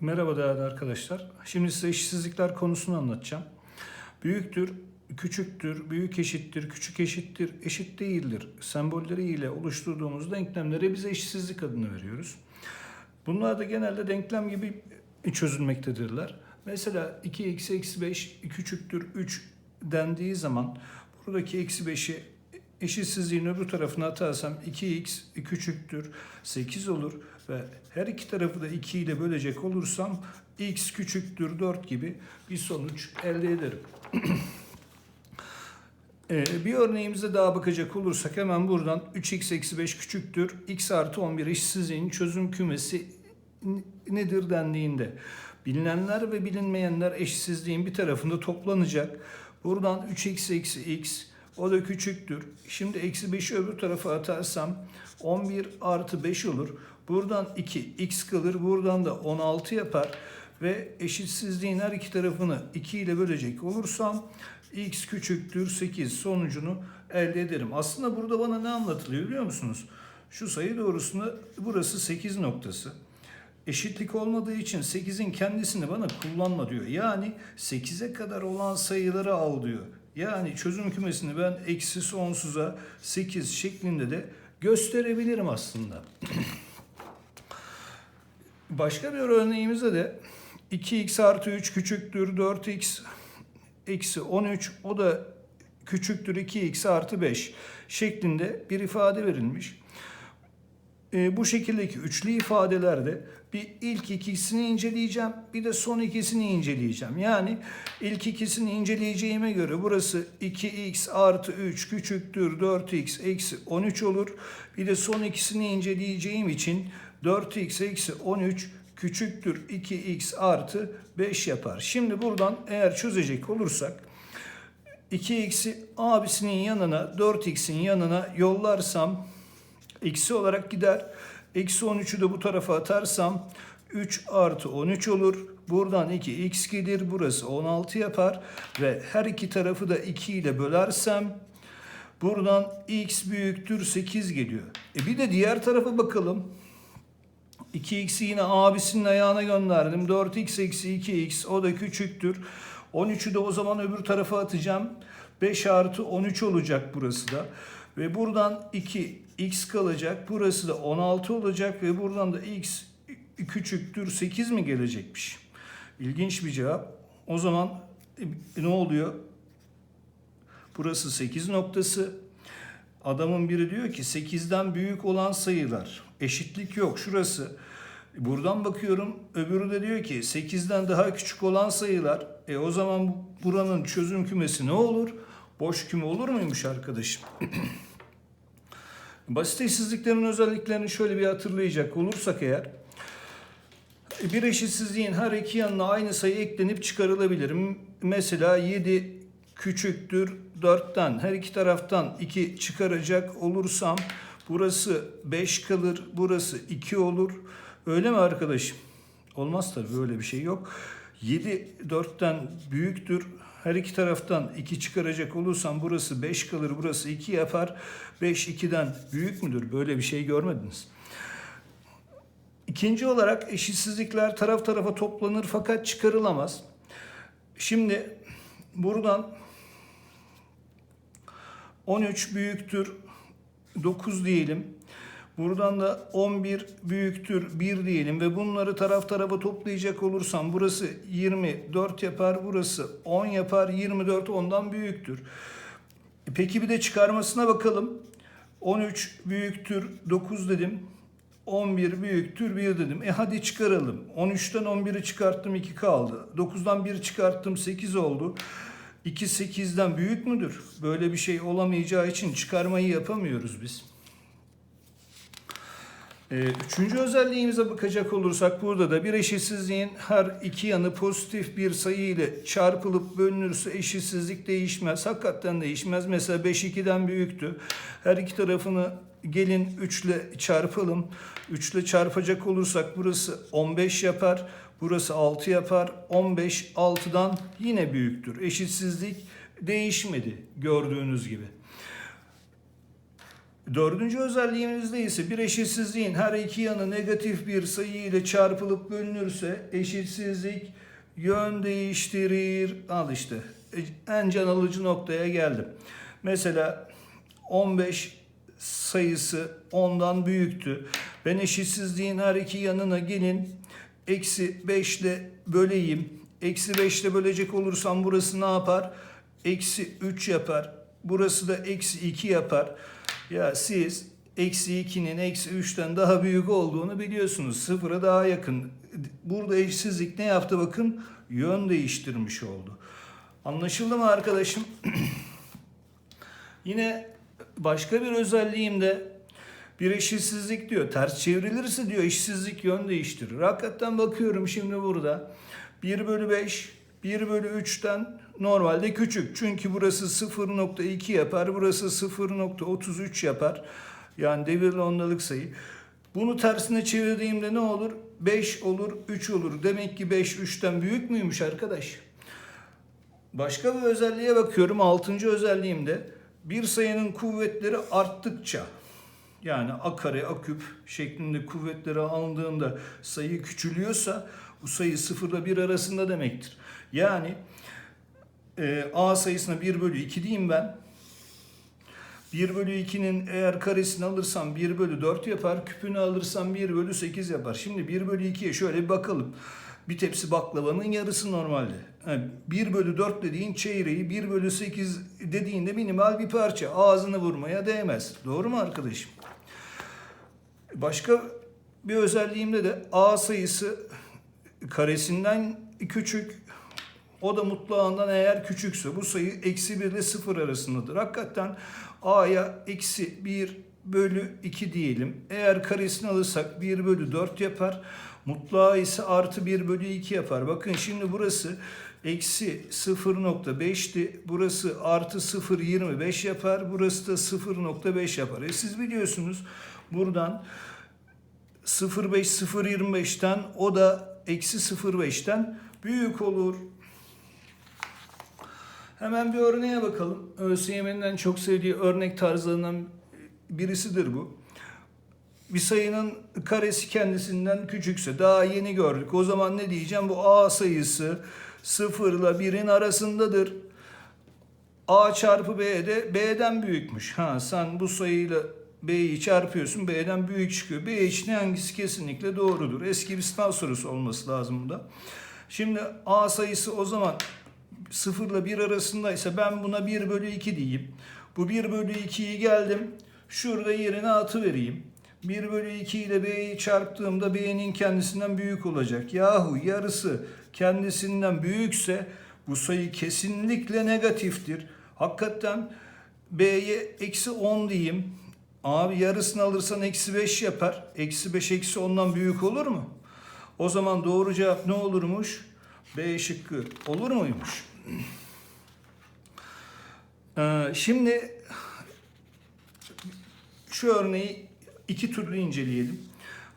Merhaba değerli arkadaşlar. Şimdi size eşitsizlikler konusunu anlatacağım. Büyüktür, küçüktür, büyük eşittir, küçük eşittir, eşit değildir. Sembolleri ile oluşturduğumuz denklemlere biz eşitsizlik adını veriyoruz. Bunlar da genelde denklem gibi çözülmektedirler. Mesela 2 eksi eksi 5 küçüktür 3 dendiği zaman buradaki eksi 5'i eşitsizliğin öbür tarafına atarsam 2x küçüktür 8 olur ve her iki tarafı da 2 ile bölecek olursam x küçüktür 4 gibi bir sonuç elde ederim. Ee, bir örneğimize daha bakacak olursak hemen buradan 3x eksi 5 küçüktür x artı 11 eşitsizliğin çözüm kümesi nedir dendiğinde bilinenler ve bilinmeyenler eşitsizliğin bir tarafında toplanacak. Buradan 3x eksi x o da küçüktür. Şimdi eksi 5'i öbür tarafa atarsam 11 artı 5 olur. Buradan 2 x kalır. Buradan da 16 yapar. Ve eşitsizliğin her iki tarafını 2 ile bölecek olursam x küçüktür 8 sonucunu elde ederim. Aslında burada bana ne anlatılıyor biliyor musunuz? Şu sayı doğrusunda burası 8 noktası. Eşitlik olmadığı için 8'in kendisini bana kullanma diyor. Yani 8'e kadar olan sayıları al diyor. Yani çözüm kümesini ben eksi sonsuza 8 şeklinde de gösterebilirim aslında. Başka bir örneğimizde de 2x artı 3 küçüktür 4x eksi 13 o da küçüktür 2x artı 5 şeklinde bir ifade verilmiş. E, bu şekildeki üçlü ifadelerde bir ilk ikisini inceleyeceğim, bir de son ikisini inceleyeceğim. Yani ilk ikisini inceleyeceğime göre burası 2x artı 3 küçüktür 4x eksi 13 olur. Bir de son ikisini inceleyeceğim için 4x eksi 13 küçüktür 2x artı 5 yapar. Şimdi buradan eğer çözecek olursak 2x'i abisinin yanına 4x'in yanına yollarsam eksi olarak gider. Eksi 13'ü de bu tarafa atarsam 3 artı 13 olur. Buradan 2x gelir. Burası 16 yapar. Ve her iki tarafı da 2 ile bölersem buradan x büyüktür 8 geliyor. E bir de diğer tarafa bakalım. 2x'i yine abisinin ayağına gönderdim. 4x eksi 2x o da küçüktür. 13'ü de o zaman öbür tarafa atacağım. 5 artı 13 olacak burası da. Ve buradan 2 x kalacak. Burası da 16 olacak ve buradan da x küçüktür 8 mi gelecekmiş? İlginç bir cevap. O zaman e, ne oluyor? Burası 8 noktası. Adamın biri diyor ki 8'den büyük olan sayılar. Eşitlik yok. Şurası. Buradan bakıyorum. Öbürü de diyor ki 8'den daha küçük olan sayılar. E o zaman buranın çözüm kümesi ne olur? Boş küme olur muymuş arkadaşım? Basit eşitsizliklerin özelliklerini şöyle bir hatırlayacak olursak eğer bir eşitsizliğin her iki yanına aynı sayı eklenip çıkarılabilir. Mesela 7 küçüktür 4'ten her iki taraftan 2 çıkaracak olursam burası 5 kalır, burası 2 olur. Öyle mi arkadaşım? Olmaz tabii böyle bir şey yok. 7 4'ten büyüktür. Her iki taraftan 2 çıkaracak olursam burası 5 kalır, burası 2 yapar. 5 2'den büyük müdür? Böyle bir şey görmediniz. İkinci olarak eşitsizlikler taraf tarafa toplanır fakat çıkarılamaz. Şimdi buradan 13 büyüktür 9 diyelim. Buradan da 11 büyüktür 1 diyelim ve bunları taraf tarafa toplayacak olursam burası 24 yapar, burası 10 yapar, 24 ondan büyüktür. E Peki bir de çıkarmasına bakalım. 13 büyüktür 9 dedim. 11 büyüktür 1 dedim. E hadi çıkaralım. 13'ten 11'i çıkarttım 2 kaldı. 9'dan 1 çıkarttım 8 oldu. 2 8'den büyük müdür? Böyle bir şey olamayacağı için çıkarmayı yapamıyoruz biz. Ee, Üçüncü özelliğimize bakacak olursak burada da bir eşitsizliğin her iki yanı pozitif bir sayı ile çarpılıp bölünürse eşitsizlik değişmez. Hakikaten değişmez. Mesela 5 2'den büyüktü. Her iki tarafını gelin 3 ile çarpalım. 3 ile çarpacak olursak burası 15 yapar. Burası 6 yapar. 15 6'dan yine büyüktür. Eşitsizlik değişmedi gördüğünüz gibi. Dördüncü özelliğimizde ise bir eşitsizliğin her iki yanı negatif bir sayı ile çarpılıp bölünürse eşitsizlik yön değiştirir. Al işte en can alıcı noktaya geldim. Mesela 15 sayısı 10'dan büyüktü. Ben eşitsizliğin her iki yanına gelin eksi 5 ile böleyim. Eksi 5 ile bölecek olursam burası ne yapar? Eksi 3 yapar. Burası da eksi 2 yapar. Ya siz eksi 2'nin eksi 3'ten daha büyük olduğunu biliyorsunuz. Sıfıra daha yakın. Burada eşsizlik ne yaptı bakın? Yön değiştirmiş oldu. Anlaşıldı mı arkadaşım? Yine başka bir özelliğim de bir eşitsizlik diyor. Ters çevrilirse diyor eşitsizlik yön değiştirir. Hakikaten bakıyorum şimdi burada. 1 bölü 5, 1 bölü 3'ten normalde küçük. Çünkü burası 0.2 yapar, burası 0.33 yapar. Yani devirli ondalık sayı. Bunu tersine çevirdiğimde ne olur? 5 olur, 3 olur. Demek ki 5 3'ten büyük müymüş arkadaş? Başka bir özelliğe bakıyorum. Altıncı özelliğimde bir sayının kuvvetleri arttıkça yani a kare, a küp şeklinde kuvvetleri alındığında sayı küçülüyorsa bu sayı sıfırla bir arasında demektir. Yani e, a sayısına 1 bölü 2 diyeyim ben. 1 bölü 2'nin eğer karesini alırsam 1 bölü 4 yapar. Küpünü alırsam 1 bölü 8 yapar. Şimdi 1 bölü 2'ye şöyle bir bakalım. Bir tepsi baklavanın yarısı normalde. Yani 1 bölü 4 dediğin çeyreği 1 bölü 8 dediğinde minimal bir parça. Ağzını vurmaya değmez. Doğru mu arkadaşım? Başka bir özelliğimde de A sayısı karesinden küçük. O da mutlağından eğer küçükse bu sayı eksi 1 ile 0 arasındadır. Hakikaten A'ya eksi 1 bölü 2 diyelim. Eğer karesini alırsak 1 bölü 4 yapar. Mutlağı ise artı 1 bölü 2 yapar. Bakın şimdi burası eksi 0.5'ti. Burası artı 0.25 yapar. Burası da 0.5 yapar. E siz biliyorsunuz buradan 0.5 0.25'ten o da eksi 0.5'ten büyük olur. Hemen bir örneğe bakalım. ÖSYM'nin çok sevdiği örnek tarzlarından birisidir bu. Bir sayının karesi kendisinden küçükse daha yeni gördük. O zaman ne diyeceğim? Bu A sayısı 0 ile 1'in arasındadır. A çarpı B de B'den büyükmüş. Ha sen bu sayıyla B'yi çarpıyorsun. B'den büyük çıkıyor. B için hangisi kesinlikle doğrudur? Eski bir sınav sorusu olması lazım bunda. Şimdi A sayısı o zaman 0 ile 1 arasındaysa ben buna 1 bölü 2 diyeyim. Bu 1 bölü 2'yi geldim. Şurada yerine atı vereyim. 1 bölü 2 ile B'yi çarptığımda B'nin kendisinden büyük olacak. Yahu yarısı kendisinden büyükse bu sayı kesinlikle negatiftir. Hakikaten B'ye eksi 10 diyeyim. Abi yarısını alırsan eksi 5 yapar. Eksi 5 eksi 10'dan büyük olur mu? O zaman doğru cevap ne olurmuş? B şıkkı olur muymuş? Ee, şimdi şu örneği iki türlü inceleyelim.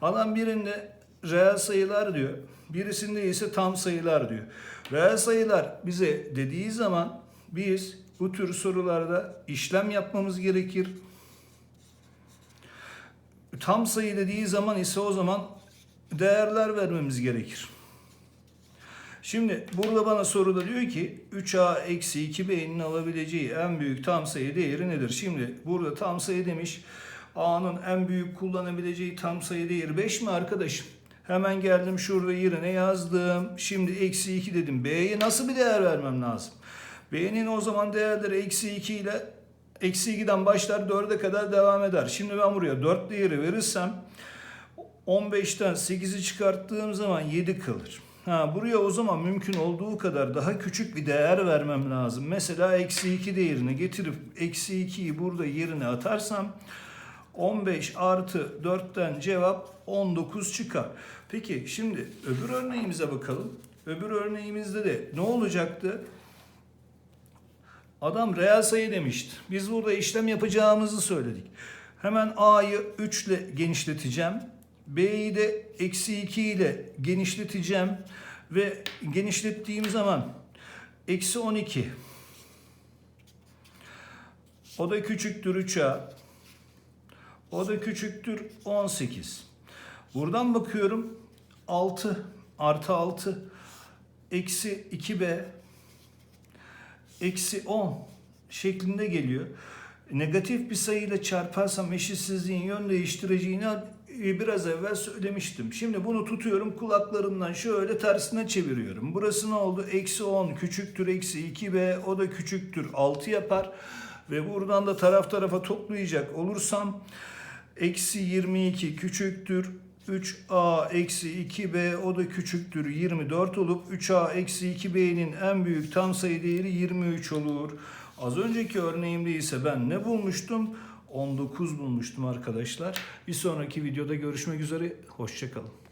Alan birinde reel sayılar diyor. Birisinde ise tam sayılar diyor. Reel sayılar bize dediği zaman biz bu tür sorularda işlem yapmamız gerekir. Tam sayı dediği zaman ise o zaman değerler vermemiz gerekir. Şimdi burada bana soruda diyor ki 3a eksi 2b'nin alabileceği en büyük tam sayı değeri nedir? Şimdi burada tam sayı demiş. A'nın en büyük kullanabileceği tam sayı değeri 5 mi arkadaşım? Hemen geldim şurada yerine yazdım. Şimdi eksi 2 dedim. B'ye nasıl bir değer vermem lazım? B'nin o zaman değerleri eksi 2 ile eksi 2'den başlar 4'e kadar devam eder. Şimdi ben buraya 4 değeri verirsem 15'ten 8'i çıkarttığım zaman 7 kalır. Ha, buraya o zaman mümkün olduğu kadar daha küçük bir değer vermem lazım. Mesela eksi 2 değerini getirip eksi 2'yi burada yerine atarsam 15 artı 4'ten cevap 19 çıkar. Peki şimdi öbür örneğimize bakalım. Öbür örneğimizde de ne olacaktı? Adam reel sayı demişti. Biz burada işlem yapacağımızı söyledik. Hemen A'yı 3 ile genişleteceğim. B'yi de eksi 2 ile genişleteceğim. Ve genişlettiğim zaman eksi 12. O da küçüktür 3A. O da küçüktür 18. Buradan bakıyorum 6 artı 6 eksi 2b eksi 10 şeklinde geliyor. Negatif bir sayıyla çarparsam eşitsizliğin yön değiştireceğini biraz evvel söylemiştim. Şimdi bunu tutuyorum kulaklarımdan şöyle tersine çeviriyorum. Burası ne oldu? Eksi 10 küçüktür eksi 2b o da küçüktür 6 yapar. Ve buradan da taraf tarafa toplayacak olursam eksi 22 küçüktür 3a eksi 2b o da küçüktür 24 olup 3a eksi 2b'nin en büyük tam sayı değeri 23 olur. Az önceki örneğimde ise ben ne bulmuştum? 19 bulmuştum arkadaşlar. Bir sonraki videoda görüşmek üzere. Hoşçakalın.